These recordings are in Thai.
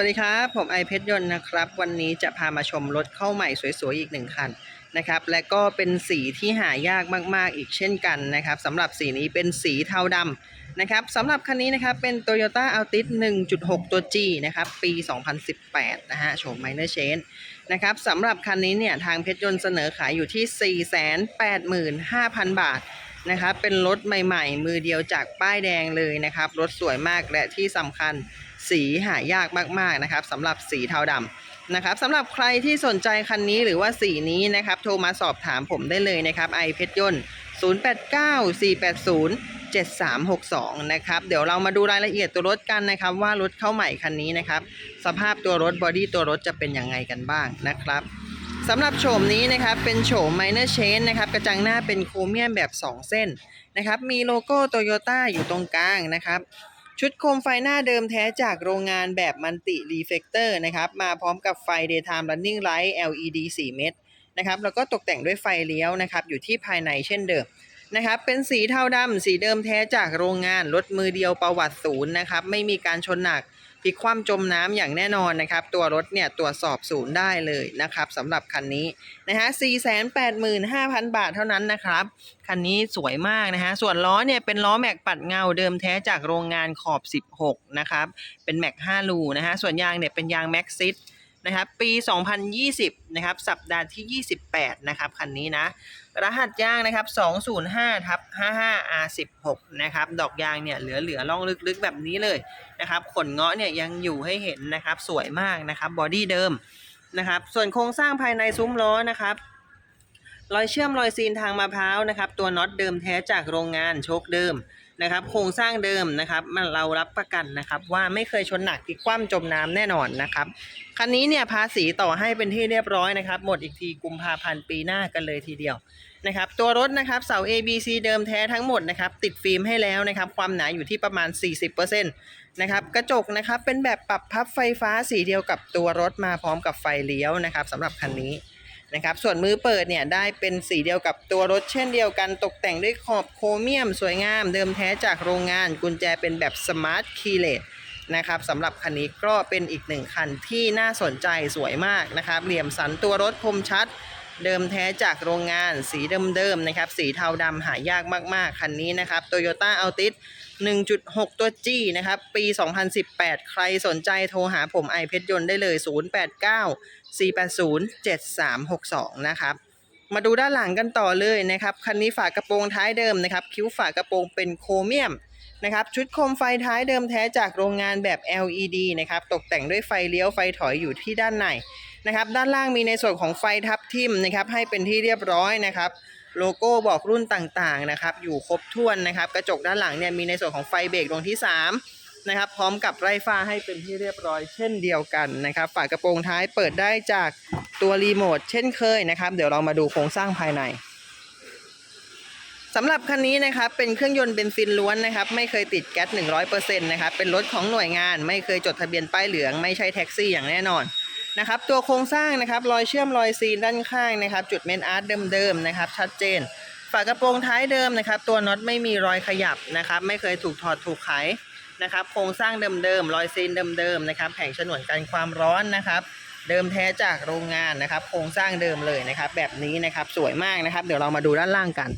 วัสดีครับ ผมไอเพชรยนต์นะครับ วันนี้จะพามาชมรถเข้าใหม่สวยๆ อีกหนึ่งคันนะครับ และก็เป็นสีที่หายากมากๆอีกเช่นกันนะครับสำหรับสีนี้เป็นสีเทาดำนะครับสำหรับคันนี้นะครับเป็น Toyota Altis 1.6 ตัว G นะครับปี 2018 นะฮะโฉม Minor Change นะครับสำหรับคันนี้เนี่ยทางเพชรยนต์เสนอขายอยู่ที่ 485,000 บาทนะครับเป็นรถใหม่ๆ มือเดียวจากป้ายแดงเลยนะครับรถสวยมากและที่สำคัญ สีหายากมากๆนะครับสำหรับสีเทาดำนะครับสำหรับใครที่สนใจคันนี้หรือว่าสีนี้นะครับโทรมาสอบถามผมได้เลยนะครับไอเพชรยนต์ 089480 7362 นะครับ เดี๋ยวเรามาดูรายละเอียดตัวรถกันนะครับ ว่ารถเข้าใหม่คันนี้นะครับ สภาพตัวรถบอดี้ตัวรถจะเป็นยังไงกันบ้างนะครับสำหรับโฉมนี้นะครับเป็นโฉม Minor chain นะครับกระจังหน้าเป็นโครเมียมแบบ 2 เส้นนะครับมีโลโก้โตโยต้าอยู่ตรงกลางนะครับ ชุดโคมไฟหน้าเดิมแท้จากโรงงานแบบมันติรีเฟกเตอร์นะครับ มาพร้อมกับไฟ Daytime Running Light LED 4 เม็ดนะครับ แล้วก็ตกแต่งด้วยไฟเลี้ยวนะครับ อยู่ที่ภายในเช่นเดิมนะครับ เป็นสีเทาดำสีเดิมแท้จากโรงงานรถมือเดียวประวัติศูนย์นะครับ ไม่มีการชนหนัก พลิกคว่ำจมน้ำอย่างแน่นอนนะครับ ตัวรถเนี่ยตรวจสอบศูนย์ได้เลยนะครับสำหรับคันนี้นะฮะ485,000 บาทเท่านั้นนะครับ คันนี้สวยมากนะฮะ ส่วนล้อเนี่ยเป็นล้อแม็กปัดเงาเดิมแท้จากโรงงานขอบ 16 นะครับ เป็นแม็ก5ลูนะฮะ ส่วนยางเนี่ยเป็นยางแม็กซิส นะครับปี 2020นะครับสัปดาห์ที่ 28นะครับคันนี้นะรหัสยางนะครับ205ทับ 55 R16 นะครับดอกยางเนี่ยเหลือๆล่องลึกๆแบบนี้เลยนะครับขนเงาะเนี่ยยังอยู่ให้เห็นนะครับสวยมากนะครับบอดี้เดิมนะครับส่วนโครงสร้างภายในซุ้มล้อนะครับรอยเชื่อมรอยซีนทางมะพร้าวนะครับตัวน็อตเดิมแท้จากโรงงานโชคเดิม นะครับ โครงสร้างเดิมนะครับมันเรารับประกันนะครับ ว่าไม่เคยชนหนักที่คว่ำจมน้ำแน่นอนนะครับคันนี้เนี่ยภาษีต่อให้เป็นที่เรียบร้อยนะครับ หมดอีกทีกุมภาพันธ์ปีหน้ากันเลยทีเดียวนะครับตัวรถนะครับเสา A B C เดิมแท้ทั้งหมดนะครับติดฟิล์มให้แล้วนะครับ ความหนาอยู่ที่ประมาณ 40%นะครับกระจกนะครับเป็นแบบปรับพับไฟฟ้าสีเดียวกับตัวรถมาพร้อมกับไฟเลี้ยวนะครับสำหรับคันนี้ นะครับ ส่วนมือเปิดเนี่ยได้เป็นสีเดียวกับตัวรถเช่นเดียวกันตกแต่งด้วยขอบโครเมียมสวยงามเดิมแท้จากโรงงาน กุญแจเป็นแบบสมาร์ทคีย์เลสนะครับสำหรับคันนี้ก็เป็นอีกหนึ่งคันที่น่าสนใจสวยมากนะครับ เหลี่ยมสันตัวรถคมชัด เดิมแท้จากโรงงานสีเดิมๆนะครับ สีเทาดำหายากมากๆ คันนี้นะครับ Toyota Altis 1.6 ตัว G นะครับ ปี 2018 ใครสนใจโทรหาผมไอเพชรยนต์ได้เลย 089 480 7362 นะครับ มาดูด้านหลังกันต่อเลยนะครับ คันนี้ฝากระโปรงท้ายเดิมนะครับ คิ้วฝากระโปรงเป็นโครเมียมนะครับชุดโคมไฟท้ายเดิมแท้จากโรงงานแบบ LED นะครับ ตกแต่งด้วยไฟเลี้ยวไฟถอยอยู่ที่ด้านใน นะครับด้านล่างมีในส่วนของไฟทับทิมนะครับให้เป็นที่เรียบร้อยนะครับ โลโก้บอกรุ่นต่างๆนะครับอยู่ครบถ้วนนะครับ กระจกด้านหลังเนี่ยมีในส่วนของไฟเบรกดวงที่ 3 นะครับ พร้อมกับไร้ฟ้าให้เป็นที่เรียบร้อย เช่นเดียวกันนะครับ ฝากระโปรงท้ายเปิดได้จากตัวรีโมทเช่นเคยนะครับ เดี๋ยวเรามาดูโครงสร้างภายในสำหรับคันนี้นะครับเป็นเครื่องยนต์เบนซินล้วนนะครับไม่เคยติดแก๊ส100%นะครับเป็นรถของหน่วยงาน ไม่เคยจดทะเบียนป้ายเหลือง ไม่ใช่แท็กซี่อย่างแน่นอน นะครับตัวโครงสร้างนะครับรอยเชื่อมรอยซีนด้านข้างนะครับ จุดเมนอาร์ตเดิมๆนะครับ ชัดเจน ฝากระโปรงท้ายเดิมนะครับ ตัวน็อตไม่มีรอยขยับนะครับ ไม่เคยถูกถอดถูกไขนะครับ โครงสร้างเดิมๆรอยซีนเดิมๆนะครับแผงฉนวนกันความร้อนนะครับ เดิมแท้จากโรงงานนะครับ โครงสร้างเดิมเลยนะครับ แบบนี้นะครับสวยมากนะครับ เดี๋ยวเรามาดูด้านล่างกัน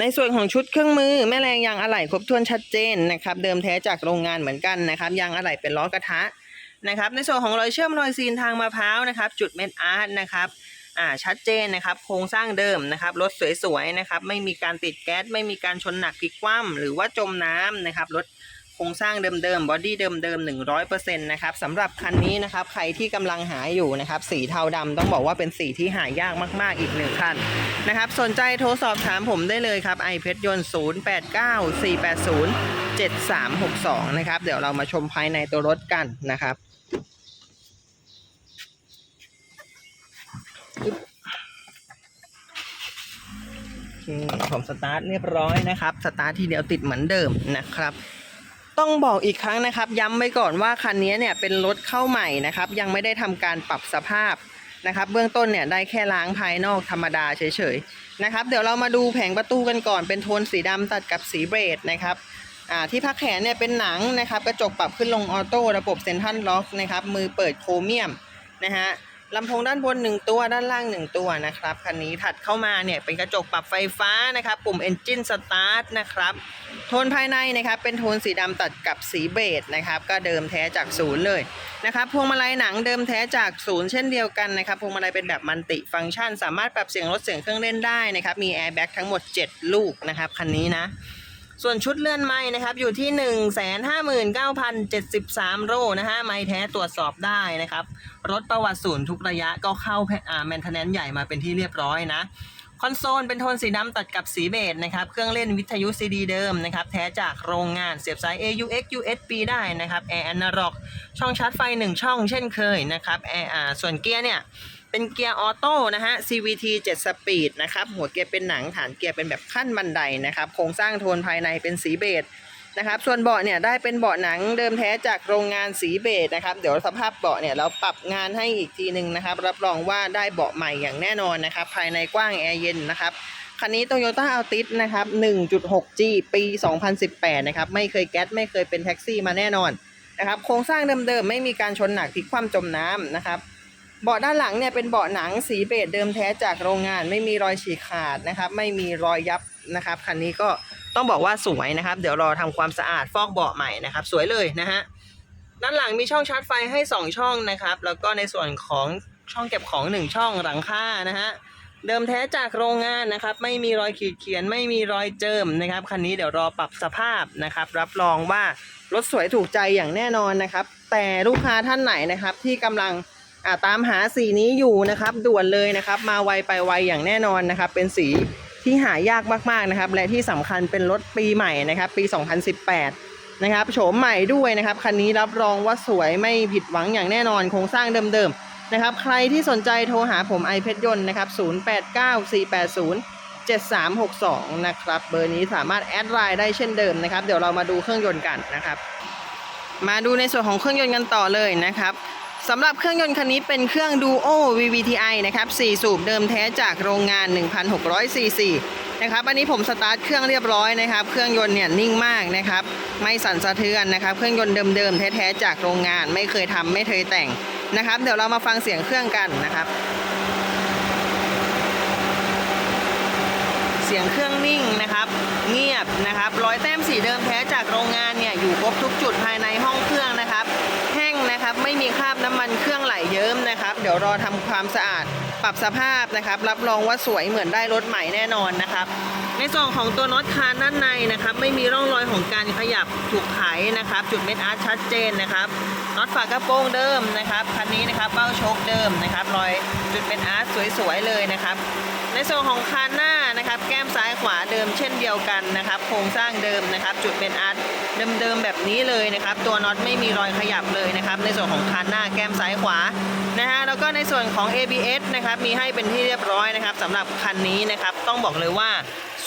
ในส่วนของชุดเครื่องมือแม่แรงยางอะไหล่ครบถ้วนชัดเจนนะครับ เดิมแท้จากโรงงานเหมือนกันนะครับยางอะไหล่เป็นล้อกระทะนะครับ ในส่วนของรอยเชื่อมรอยซีนทางมะพร้าวนะครับ จุดเม็ดอาร์ตนะครับอ่าชัดเจนนะครับโครงสร้างเดิมนะครับรถสวยๆนะครับ ไม่มีการติดแก๊สไม่มีการชนหนักพลิกคว่ำหรือว่าจมน้ำนะครับรถโครงสร้างเดิมๆบอดี้เดิมๆ100%นะครับสำหรับคันนี้นะครับใครที่กำลังหาอยู่นะครับสีเทาดำต้องบอกว่าเป็นสีที่หายากมากๆอีกหนึ่งคัน นะครับ สนใจโทรสอบถามผมได้เลยครับไอเพชรยนต์ 089480 7362 นะครับ เดี๋ยวเรามาชมภายในตัวรถกันนะครับผมสตาร์ทเรียบร้อยนะครับ สตาร์ททีเดียวติดเหมือนเดิมนะครับ ต้องบอกอีกครั้งนะครับ ย้ำไว้ก่อนว่าคันนี้เนี่ยเป็นรถเข้าใหม่นะครับ ยังไม่ได้ทำการปรับสภาพ นะครับ เบื้องต้นเนี่ยได้แค่ล้างภายนอกธรรมดาเฉยๆนะครับ เดี๋ยวเรามาดูแผงประตูกันก่อนเป็นโทนสีดำตัดกับสีเบรดนะครับที่พักแขนเนี่ยเป็นหนังนะครับกระจกปรับขึ้นลงออโต้ระบบเซนทัลล็อกนะครับมือเปิดโครเมียมนะฮะ ลำโพงด้านบน 1 ตัวด้านล่าง 1 ตัวนะครับคันนี้ถัดเข้ามาเนี่ยเป็นกระจกปรับไฟฟ้านะครับปุ่ม Engine Start นะครับโทนภายในนะครับเป็นโทนสีดำตัดกับสีเบจนะครับก็เดิมแท้จากศูนย์เลยนะครับพวงมาลัยหนังเดิมแท้จากศูนย์เช่นเดียวกันนะครับพวงมาลัยเป็นแบบมัลติฟังก์ชัน สามารถปรับเสียงลดเสียงเครื่องเล่นได้นะครับมีแอร์แบ็กทั้งหมด 7 ลูกนะครับคันนี้นะ ส่วนชุดเลื่อนไม้นะครับอยู่ที่ 159,073โลนะฮะไม้แท้ตรวจสอบได้นะครับรถประวัติศูนย์ทุกระยะก็เข้าแมนเทนแนนใหญ่มาเป็นที่เรียบร้อยนะคอนโซลเป็นโทนสีดำตัดกับสีเบจนะครับเครื่องเล่นวิทยุซีดีเดิมนะครับแท้จากโรงงานเสียบสาย AUX USB ได้นะครับแอร์อนาล็อกช่องชาร์จไฟ 1 ช่องเช่นเคยนะครับแอร์ส่วนเกียร์เนี่ย เป็นเกียร์ออโต้นะฮะ CVT 7 สปีดนะครับ หัวเกียร์เป็นหนังฐานเกียร์เป็นแบบขั้นบันไดนะครับ โครงสร้างโทนภายในเป็นสีเบจนะครับ ส่วนเบาะเนี่ยได้เป็นเบาะหนังเดิมแท้จากโรงงานสีเบจนะครับ เดี๋ยวสภาพเบาะเนี่ยเราปรับงานให้อีกทีหนึ่งนะครับ รับรองว่าได้เบาะใหม่อย่างแน่นอนนะครับ ภายในกว้างแอร์เย็นนะครับ คันนี้ Toyota Altis นะครับ 1.6G ปี 2018 นะครับ ไม่เคยแก๊สไม่เคยเป็นแท็กซี่มาแน่นอนนะครับ โครงสร้างเดิมๆไม่มีการชนหนักพลิกคว่ำจมน้ำนะครับ เบาะด้านหลังเนี่ยเป็นเบาะหนังสีเบจเดิมแท้จากโรงงาน ไม่มีรอยฉีกขาดนะครับ ไม่มีรอยยับนะครับคันนี้ก็ต้องบอกว่าสวยนะครับ เดี๋ยวรอทำความสะอาดฟอกเบาะใหม่นะครับ สวยเลยนะฮะด้านหลังมีช่องชาร์จไฟให้ 2 ช่องนะครับ แล้วก็ในส่วนของช่องเก็บของ 1 ช่องหลังคานะฮะเดิมแท้จากโรงงานนะครับ ไม่มีรอยขีดเขียนไม่มีรอยเจิมนะครับคันนี้เดี๋ยวรอปรับสภาพนะครับ รับรองว่ารถสวยถูกใจอย่างแน่นอนนะครับ แต่ลูกค้าท่านไหนนะครับที่กำลัง อ่าตามหาสีนี้อยู่นะครับ ด่วนเลยนะครับ มาไวไปไวอย่างแน่นอนนะครับ เป็นสีที่หายากมากๆนะครับ และที่สำคัญเป็นรถปีใหม่นะครับ ปี 2018 นะครับโฉมใหม่ด้วยนะครับ คันนี้รับรองว่าสวยไม่ผิดหวังอย่างแน่นอนโครงสร้างเดิมๆนะครับ ใครที่สนใจโทรหาผมไอเพชรยนต์นะครับ089480 7362 นะครับ เบอร์นี้สามารถแอดไลน์ได้เช่นเดิมนะครับ เดี๋ยวเรามาดูเครื่องยนต์กันนะครับ มาดูในส่วนของเครื่องยนต์กันต่อเลยนะครับ สำหรับเครื่องยนต์คันนี้เป็นเครื่อง Duo VVTi นะครับ 4 สูบเดิมแท้จากโรงงาน 1,600 ซีซีนะครับ อันนี้ผมสตาร์ทเครื่องเรียบร้อยนะครับ เครื่องยนต์เนี่ยนิ่งมากนะครับ ไม่สั่นสะเทือนนะครับ เครื่องยนต์เดิมๆแท้ๆจากโรงงาน ไม่เคยทำไม่เคยแต่งนะครับ เดี๋ยวเรามาฟังเสียงเครื่องกันนะครับ เสียงเครื่องนิ่งนะครับ เงียบนะครับรอยแต้มสีเดิมแท้จากโรงงานเนี่ยอยู่ครบทุกจุดภายในห้องเครื่องนะ นะครับ ไม่มีคราบน้ำมันเครื่องไหลเยิ้มนะครับ เดี๋ยวรอทำความสะอาดปรับสภาพนะครับ รับรองว่าสวยเหมือนได้รถใหม่แน่นอนนะครับในส่วนของตัวน็อตคานด้านในนะครับ ไม่มีร่องรอยของการขยับถูกไขนะครับ จุดเม็ดอาร์ตชัดเจนนะครับน็อตฝากระโปรงเดิมนะครับคันนี้นะครับเบ้าโชคเดิมนะครับรอยจุดเม็ดอาร์ตสวยๆเลยนะครับ ในส่วนของคานหน้านะครับ แก้มซ้ายขวาเดิมเช่นเดียวกันนะครับ โครงสร้างเดิมนะครับ จุดเป็นอาร์ตเดิมๆแบบนี้เลยนะครับ ตัวน็อตไม่มีรอยขยับเลยนะครับ ในส่วนของคานหน้าแก้มซ้ายขวานะฮะแล้วก็ในส่วนของ ABS นะครับมีให้เป็นที่เรียบร้อยนะครับสำหรับคันนี้นะครับ ต้องบอกเลยว่า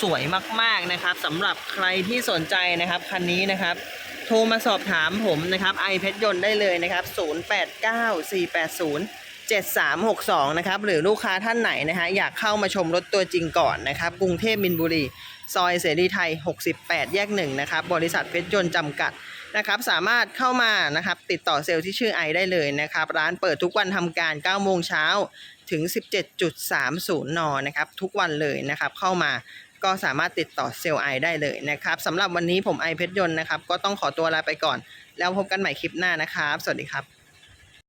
สวยมากๆนะครับสำหรับใครที่สนใจนะครับคันนี้นะครับโทรมาสอบถามผมนะครับไอเพชรยนต์ได้เลยนะครับ 089480 7362 นะครับ หรือลูกค้าท่านไหนนะฮะอยากเข้ามาชมรถตัวจริงก่อนนะครับ กรุงเทพมินบุรี ซอยเสรีไทย 68 แยกหนึ่งนะครับ บริษัทเพชรยนต์จำกัดนะครับ สามารถเข้ามานะครับ ติดต่อเซลล์ที่ชื่อไอได้เลยนะครับ ร้านเปิดทุกวันทำการ 9 โมงเช้าถึง 17.30 น นะครับ ทุกวันเลยนะครับ เข้ามาก็สามารถติดต่อเซลล์ไอได้เลยนะครับสำหรับวันนี้ผมไอเพชรยนต์นะครับ ก็ต้องขอตัวลาไปก่อน แล้วพบกันใหม่คลิปหน้านะครับ สวัสดีครับ